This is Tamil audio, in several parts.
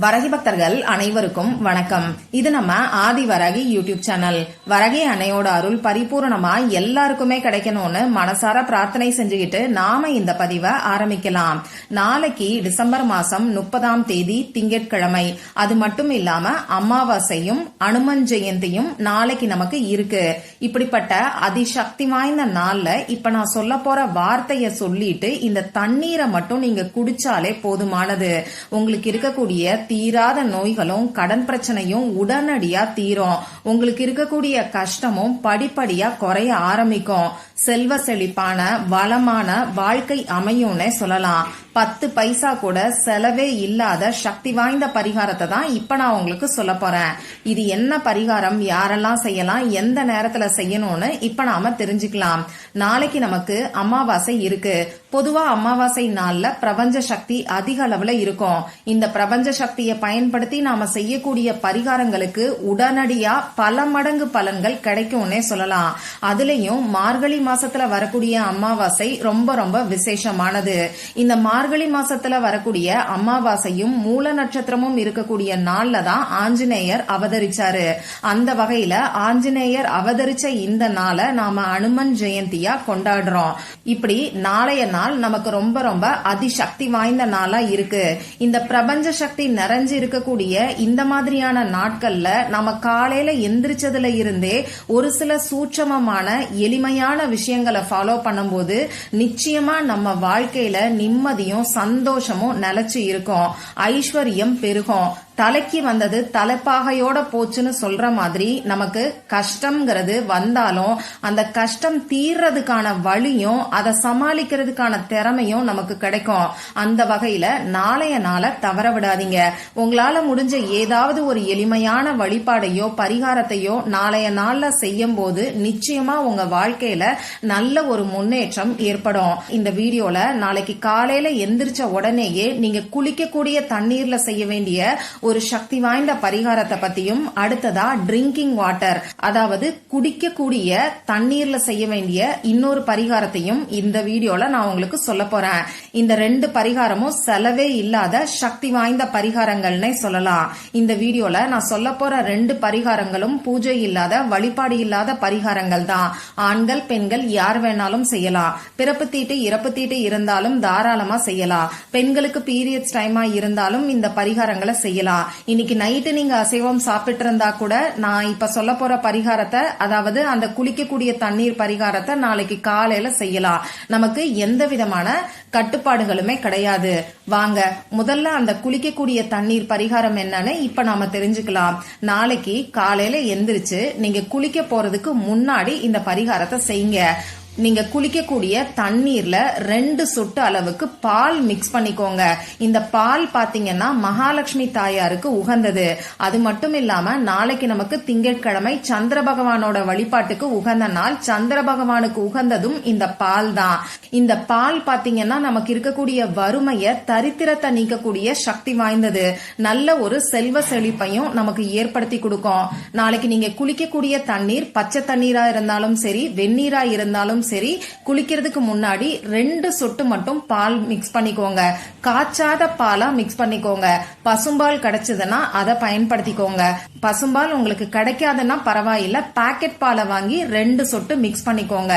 வரகி பக்தர்கள் அனைவருக்கும் வணக்கம். இது நம்ம ஆதி வரகி யூடியூப் சேனல். வரகி அன்னையோட அருள் பரிபூரணமா எல்லாருக்குமே கிடைக்கணும்னு மனசார பிரார்த்தனை செஞ்சுக்கிட்டு நாம இந்த பதிவை ஆரம்பிக்கலாம். நாளைக்கு டிசம்பர் மாசம் முப்பதாம் தேதி திங்கட்கிழமை. அது மட்டும் இல்லாம அமாவாசையும் அனுமன் ஜெயந்தியும் நாளைக்கு நமக்கு இருக்கு. இப்படிப்பட்ட அதிசக்தி வாய்ந்த நாள்ல இப்ப நான் சொல்ல போற வார்த்தைய சொல்லிட்டு இந்த தண்ணீரை மட்டும் நீங்க குடிச்சாலே போதுமானது. உங்களுக்கு இருக்கக்கூடிய தீராத நோய்களும் கடன் பிரச்சனையும் உடனடியா தீரும். உங்களுக்கு இருக்கக்கூடிய கஷ்டமும் படிப்படியா குறைய ஆரம்பிக்கும். செல்வ செழிப்பான வளமான வாழ்க்கை அமையும்னே சொல்லலாம். பத்து பைசா கூட செலவே இல்லாத சக்தி வாய்ந்த பரிகாரத்தை தான் இப்ப நான் உங்களுக்கு சொல்ல போறேன். இது என்ன பரிகாரம்? யாரெல்லாம் செய்யலாம்? எந்த நேரத்துல செய்யணும்னு இப்ப நாம தெரிஞ்சுக்கலாம். நாளைக்கு நமக்கு அமாவாசை இருக்கு. பொதுவா அமாவாசை நாள்ல பிரபஞ்ச சக்தி அதிக அளவுல இருக்கும். இந்த பிரபஞ்ச சக்தியை பயன்படுத்தி நாம செய்யக்கூடிய பரிகாரங்களுக்கு உடனடியா பல மடங்கு பலன்கள் கிடைக்கும்னே சொல்லலாம். அதுலயும் மார்கழி மாசத்துல வரக்கூடிய அமாவாசை ரொம்ப ரொம்ப விசேஷமானது. இந்த மார்கழி மாசத்துல வரக்கூடிய அமாவாசையும் மூல நட்சத்திரமும் இருக்கக்கூடிய நாள்ல தான் ஆஞ்சநேயர் அவதரிச்சாரு. அந்த வகையில ஆஞ்சநேயர் அவதரிச்ச இந்த நாளை நாம அனுமன் ஜெயந்தியா கொண்டாடுறோம். இப்படி நாளைய நாள் நமக்கு ரொம்ப ரொம்ப அதிசக்தி வாய்ந்த நாளா இருக்கு. இந்த பிரபஞ்ச சக்தி நிறைஞ்சு இருக்கக்கூடிய இந்த மாதிரியான நாட்கள்ல நம்ம காலையில எந்திரிச்சதுல இருந்தே ஒரு சில சூட்சமமான எளிமையான விஷயங்களை ஃபாலோ பண்ணும்போது நிச்சயமா நம்ம வாழ்க்கையில நிம்மதியும் சந்தோஷமும் நிலைச்சு இருக்கும். ஐஸ்வர்யம் பெருகும். தலைக்கு வந்தது தலைப்பாகையோட போச்சுன்னு சொல்ற மாதிரி நமக்கு கஷ்டம்ங்கிறது வந்தாலும் அந்த கஷ்டம் தீர்றதுக்கான வழியும் அதை சமாளிக்கிறதுக்கான திறமையும் நமக்கு கிடைக்கும். அந்த வகையில நாளைய நாளை தவற விடாதீங்க. உங்களால முடிஞ்ச ஏதாவது ஒரு எளிமையான வழிபாடையோ பரிகாரத்தையோ நாளைய நாள்ல செய்யும் போது நிச்சயமா உங்க வாழ்க்கையில நல்ல ஒரு முன்னேற்றம் ஏற்படும். இந்த வீடியோல நாளைக்கு காலையில எந்திரிச்ச உடனேயே நீங்க குளிக்கக்கூடிய தண்ணீர்ல செய்ய வேண்டிய ஒரு சக்தி வாய்ந்த பரிகாரத்தை பத்தியும் அடுத்ததா ட்ரிங்கிங் வாட்டர் அதாவது குடிக்கக்கூடிய தண்ணீர்ல செய்ய வேண்டிய இன்னொரு பரிகாரத்தையும் இந்த வீடியோல நான் உங்களுக்கு சொல்ல போறேன். இந்த ரெண்டு பரிகாரமும் செலவே இல்லாத சக்தி வாய்ந்த பரிகாரங்கள்னே சொல்லலாம். இந்த வீடியோல நான் சொல்ல போற ரெண்டு பரிகாரங்களும் பூஜை இல்லாத வழிபாடு இல்லாத பரிகாரங்கள் தான். ஆண்கள் பெண்கள் யார் வேணாலும் செய்யலாம். பிறப்பு தீட்டு இறப்பு தீட்டு இருந்தாலும் தாராளமா செய்யலாம். பெண்களுக்கு பீரியட்ஸ் டைமா இருந்தாலும் இந்த பரிகாரங்களை செய்யலாம். இன்னைக்கு நைட்டு நீங்க அசைவம் சாப்பிட்டு இருந்தா கூட நான் இப்ப சொல்ல போற பரிகாரத்தை அதாவது அந்த குளிக்கக்கூடிய தண்ணீர் பரிகாரத்தை நாளைக்கு காலையில செய்யலாம். நமக்கு எந்த விதமான கட்டுப்பாடுகளுமே கிடையாது. வாங்க முதல்ல அந்த குளிக்கக்கூடிய தண்ணீர் பரிகாரம் என்னன்னு இப்ப நாம தெரிஞ்சுக்கலாம். நாளைக்கு காலையில எந்திரிச்சு நீங்க குளிக்க போறதுக்கு முன்னாடி இந்த பரிகாரத்தை செய்யுங்க. நீங்க குளிக்கக்கூடிய தண்ணீர்ல ரெண்டு சொட்டு அளவுக்கு பால் மிக்ஸ் பண்ணிக்கோங்க. இந்த பால் பாத்தீங்கன்னா மகாலட்சுமி தாயாருக்கு உகந்தது. அது மட்டும் இல்லாம நாளைக்கு நமக்கு திங்கட்கிழமை சந்திர பகவானோட வழிபாட்டுக்கு உகந்த நாள் சந்திர பகவானுக்கு உகந்ததும் இந்த பால் தான். இந்த பால் பாத்தீங்கன்னா நமக்கு இருக்கக்கூடிய வறுமைய தரித்திரத்தை நீக்கக்கூடிய சக்தி வாய்ந்தது. நல்ல ஒரு செல்வ செழிப்பையும் நமக்கு ஏற்படுத்தி கொடுக்கும். நாளைக்கு நீங்க குளிக்கக்கூடிய தண்ணீர் பச்சை தண்ணீரா இருந்தாலும் சரி வெந்நீரா இருந்தாலும் சரி குளிக்கிறதுக்கு முன்னாடி ரெண்டு சொட்டு மட்டும் பால் மிக்ஸ் பண்ணிக்கோங்க. காய்ச்சாத பாலா மிக்ஸ் பண்ணிக்கோங்க. பசும்பால் கிடைச்சதுன்னா அதை பயன்படுத்திக்கோங்க. பசும்பால் உங்களுக்கு கிடைக்காதுன்னா பரவாயில்ல. பாக்கெட் பாலை வாங்கி ரெண்டு சொட்டு மிக்ஸ் பண்ணிக்கோங்க.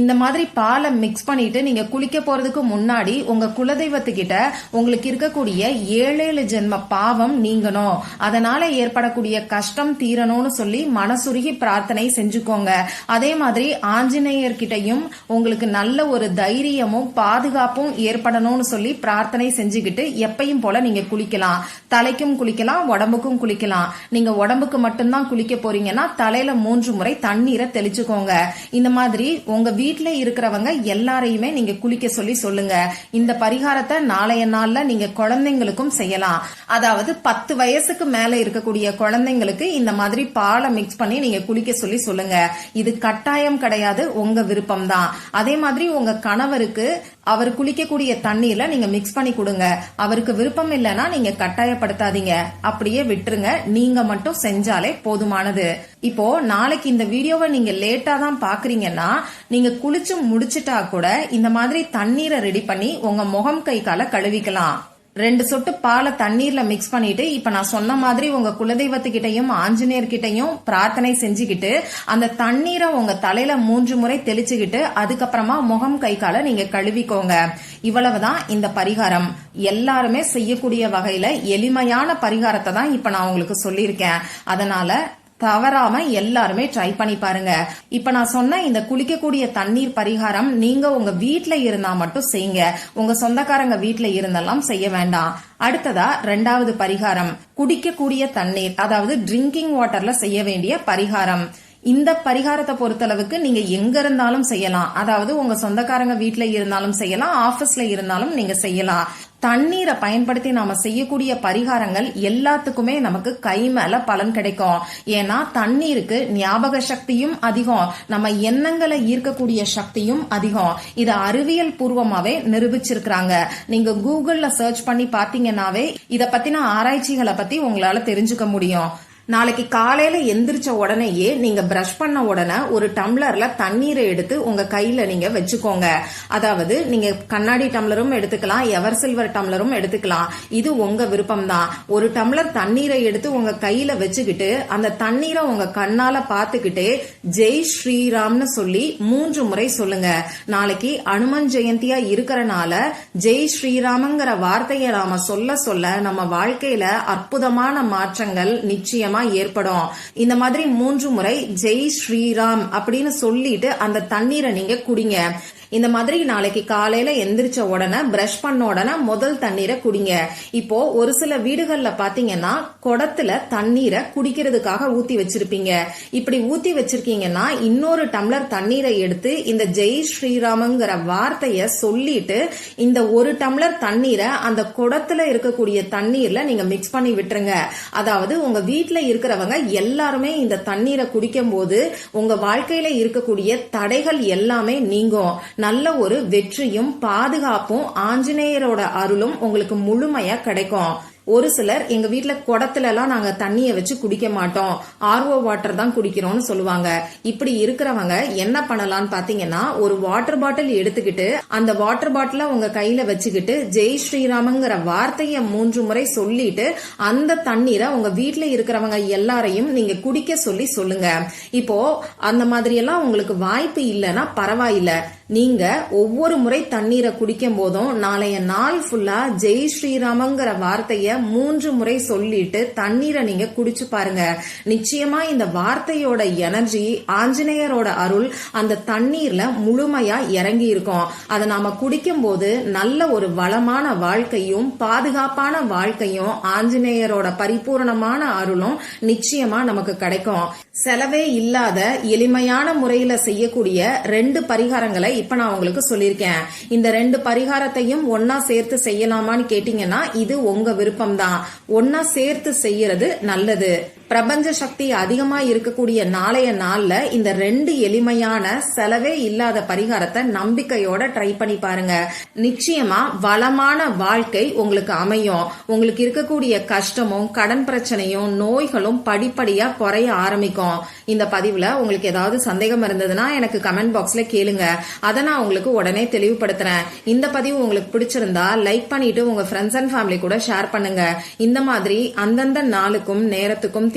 இந்த மாதிரி பாலை மிக்ஸ் பண்ணிட்டு நீங்க குளிக்க போறதுக்கு முன்னாடி உங்க குலதெய்வத்துக்கிட்ட உங்களுக்கு இருக்கக்கூடிய ஏழேழு ஜென்ம பாவம் நீங்கணும். அதனால ஏற்படக்கூடிய கஷ்டம் தீரணும்னு சொல்லி மனசுருகி பிரார்த்தனை செஞ்சுக்கோங்க. அதே மாதிரி ஆஞ்சநேயர் கிட்டையும் உங்களுக்கு நல்ல ஒரு தைரியமும் பாதுகாப்பும் ஏற்படணும்னு சொல்லி பிரார்த்தனை செஞ்சுக்கிட்டு எப்பையும் போல நீங்க குளிக்கலாம். தலைக்கும் குளிக்கலாம் உடம்புக்கும் குளிக்கலாம். நீங்க உடம்புக்கு மட்டும்தான் குளிக்க போறீங்கன்னா தலையில மூன்று முறை தண்ணீரை தெளிச்சுக்கோங்க. இந்த மாதிரி உங்க வீட்டுல இருக்கிறவங்க எல்லாரையுமே நீங்க குளிக்க சொல்லி சொல்லுங்க. இந்த பரிகாரத்தை நாளைய நாள்ல நீங்க குழந்தைங்களுக்கும் செய்யலாம். அதாவது பத்து வயசுக்கு மேல இருக்கக்கூடிய குழந்தைங்களுக்கு இந்த மாதிரி பாலை மிக்ஸ் பண்ணி நீங்க குளிக்க சொல்லி சொல்லுங்க. இது கட்டாயம் கிடையாது. உங்க விருப்பம். தான் அதே மாதிரி உங்க கணவருக்கு அவர் குளிக்கக்கூடிய தண்ணீர்ல நீங்க மிக்ஸ் பண்ணி கொடுங்க. அவருக்கு விருப்பம் இல்லைன்னா நீங்க கட்டாயப்படுத்தாதீங்க. அப்படியே விட்டுருங்க. நீங்க மட்டும் செஞ்சாலே போதுமானது. இப்போ நாளைக்கு இந்த வீடியோவை நீங்க லேட்டா தான் பாக்குறீங்கன்னா நீங்க குளிச்சு முடிச்சிட்டா கூட இந்த மாதிரி தண்ணீரை ரெடி பண்ணி உங்க முகம் கை கால கழுவிக்கலாம். ரெண்டு சொட்டு பாலை தண்ணீர்ல மிக்ஸ் பண்ணிட்டு இப்ப நான் சொன்ன மாதிரி உங்க குலதெய்வத்துக்கிட்டையும் ஆஞ்சநேயர் கிட்டையும் பிரார்த்தனை செஞ்சுக்கிட்டு அந்த தண்ணீரை உங்க தலையில மூன்று முறை தெளிச்சுக்கிட்டு அதுக்கப்புறமா முகம் கை காலை நீங்க கழுவிக்கோங்க. இவ்வளவுதான் இந்த பரிகாரம். எல்லாருமே செய்யக்கூடிய வகையில எளிமையான பரிகாரத்தை தான் இப்ப நான் உங்களுக்கு சொல்லியிருக்கேன். அதனால தவறாம எல்லாருமே ட்ரை பண்ணி பாருங்க. இப்ப நான் சொன்ன இந்த குளிக்கக்கூடிய தண்ணீர் பரிகாரம் நீங்க உங்க வீட்ல இருந்தா மட்டும் செய்யுங்க. உங்க சொந்தக்காரங்க வீட்ல இருந்தெல்லாம் செய்ய வேண்டாம். அடுத்ததா ரெண்டாவது பரிகாரம். குடிக்கக்கூடிய தண்ணீர் அதாவது ட்ரிங்கிங் வாட்டர்ல செய்ய வேண்டிய பரிகாரம். இந்த பரிகாரத்தை பொறுத்தளவுக்கு நீங்க எங்க இருந்தாலும் செய்யலாம். அதாவது உங்க சொந்தக்காரங்க வீட்டுல இருந்தாலும் செய்யலாம் ஆபீஸ்ல இருந்தாலும் நீங்க செய்யலாம். தண்ணீரை பயன்படுத்தி நாம செய்யக்கூடிய பரிகாரங்கள் எல்லாத்துக்குமே நமக்கு கை மேல பலன் கிடைக்கும். ஏன்னா தண்ணீருக்கு ஞாபக சக்தியும் அதிகம். நம்ம எண்ணங்களை ஈர்க்கக்கூடிய சக்தியும் அதிகம். இது அறிவியல் பூர்வமாவே நிரூபிச்சிருக்கிறாங்க. நீங்க கூகுள்ல சர்ச் பண்ணி பாத்தீங்கன்னாவே இத பத்தின ஆராய்ச்சிகளை பத்தி உங்களால தெரிஞ்சுக்க முடியும். நாளைக்கு காலையில எந்திரிச்ச உடனேயே நீங்க பிரஷ் பண்ண உடனே ஒரு டம்ளர்ல தண்ணீரை எடுத்து உங்க கையில நீங்க வச்சுக்கோங்க. அதாவது நீங்க கண்ணாடி டம்ளரும் எடுத்துக்கலாம் எவர் சில்வர் டம்ளரும் எடுத்துக்கலாம். இது உங்க விருப்பம் தான் ஒரு டம்ளர் தண்ணீரை எடுத்து உங்க கையில வச்சுக்கிட்டு அந்த தண்ணீரை உங்க கண்ணால பாத்துக்கிட்டு ஜெய் ஸ்ரீராம்னு சொல்லி மூன்று முறை சொல்லுங்க. நாளைக்கு அனுமன் ஜெயந்தியா இருக்கிறனால ஜெய் ஸ்ரீராமங்கிற வார்த்தையை நாம சொல்ல சொல்ல நம்ம வாழ்க்கையில அற்புதமான மாற்றங்கள் நிச்சயமா ஏற்படும். இந்த மாதிரி மூன்று முறை ஜெய் ஸ்ரீராம் அப்படின்னு சொல்லிட்டு அந்த தண்ணீரை நீங்க குடிங்க. இந்த மாதிரி நாளைக்கு காலையில எந்திரிச்ச உடனே பிரஷ் பண்ண உடனே முதல் தண்ணீரை குடிங்க. இப்போ ஒரு சில வீடுகள்ல பாத்தீங்கன்னா குடத்துல தண்ணீரை குடிக்கிறதுக்காக ஊத்தி வச்சிருப்பீங்க. இப்படி ஊத்தி வச்சிருக்கீங்கன்னா இன்னொரு டம்ளர் தண்ணீரை எடுத்து இந்த ஜெய் ஸ்ரீராமங்கிற வார்த்தைய சொல்லிட்டு இந்த ஒரு டம்ளர் தண்ணீரை அந்த குடத்துல இருக்கக்கூடிய தண்ணீர்ல நீங்க மிக்ஸ் பண்ணி விட்டுருங்க. அதாவது உங்க வீட்டுல இருக்கிறவங்க எல்லாருமே இந்த தண்ணீரை குடிக்கும் போது உங்க வாழ்க்கையில இருக்கக்கூடிய தடைகள் எல்லாமே நீங்கும். நல்ல ஒரு வெற்றியும் பாதுகாப்பும் ஆஞ்சநேயரோட அருளும் உங்களுக்கு முழுமையா கிடைக்கும். ஒரு சிலர் எங்க வீட்டுல குடத்துல எல்லாம் நாங்க தண்ணியை வச்சு குடிக்க மாட்டோம். ஆர்ஓ வாட்டர் தான் குடிக்கிறோம்னு சொல்லுவாங்க. இப்படி இருக்கிறவங்க என்ன பண்ணலாம்னு பாத்தீங்கன்னா ஒரு வாட்டர் பாட்டில் எடுத்துக்கிட்டு அந்த வாட்டர் பாட்டில உங்க கையில வச்சுக்கிட்டு ஜெய் ஸ்ரீராமங்கிற வார்த்தையை மூன்று முறை சொல்லிட்டு அந்த தண்ணீரை உங்க வீட்டுல இருக்கிறவங்க எல்லாரையும் நீங்க குடிக்க சொல்லி சொல்லுங்க. இப்போ அந்த மாதிரி எல்லாம் உங்களுக்கு வாய்ப்பு இல்லைன்னா பரவாயில்ல. நீங்க ஒவ்வொரு முறை தண்ணீரை குடிக்கும் போதும் நாளைய நாள் ஃபுல்லா ஜெய் ஸ்ரீராமங்கிற வார்த்தைய மூன்று முறை சொல்லிட்டு தண்ணீரை நீங்க குடிச்சு பாருங்க. நிச்சயமா இந்த வார்த்தையோட எனர்ஜி ஆஞ்சநேயரோட அருள் அந்த தண்ணீர்ல முழுமையா இறங்கி இருக்கும். அதை நாம குடிக்கும் போது நல்ல ஒரு வளமான வாழ்க்கையும் பாதுகாப்பான வாழ்க்கையும் ஆஞ்சநேயரோட பரிபூரணமான அருளும் நிச்சயமா நமக்கு கிடைக்கும். செலவே இல்லாத எளிமையான முறையில செய்யக்கூடிய ரெண்டு பரிகாரங்களை இப்ப நான் உங்களுக்கு சொல்லியிருக்கேன். இந்த ரெண்டு பரிகாரத்தையும் ஒன்னா சேர்த்து செய்யலாமான்னு கேட்டீங்கன்னா இது உங்க விருப்பம் தான் ஒன்னா சேர்த்து செய்யறது நல்லது. பிரபஞ்ச சக்தி அதிகமா இருக்கக்கூடிய நாளைய நாள்ல இந்த ரெண்டு எளிமையான செலவே இல்லாத பரிகாரத்தை நம்பிக்கையோட ட்ரை பண்ணி பாருங்க. நிச்சயமா வளமான வாழ்க்கை உங்களுக்கு அமையும். உங்களுக்கு இருக்கக்கூடிய கஷ்டமும் கடன் பிரச்சனையும் நோய்களும் படிப்படியா குறைய ஆரம்பிக்கும். இந்த பதிவுல உங்களுக்கு ஏதாவது சந்தேகம் இருந்ததுன்னா எனக்கு கமெண்ட் பாக்ஸ்ல கேளுங்க. அதை நான் உங்களுக்கு உடனே தெளிவுபடுத்துறேன். இந்த பதிவு உங்களுக்கு பிடிச்சிருந்தா லைக் பண்ணிட்டு உங்க ஃப்ரெண்ட்ஸ் அண்ட் ஃபேமிலி கூட ஷேர் பண்ணுங்க. இந்த மாதிரி அந்தந்த நாளுக்கும் நேரத்துக்கும்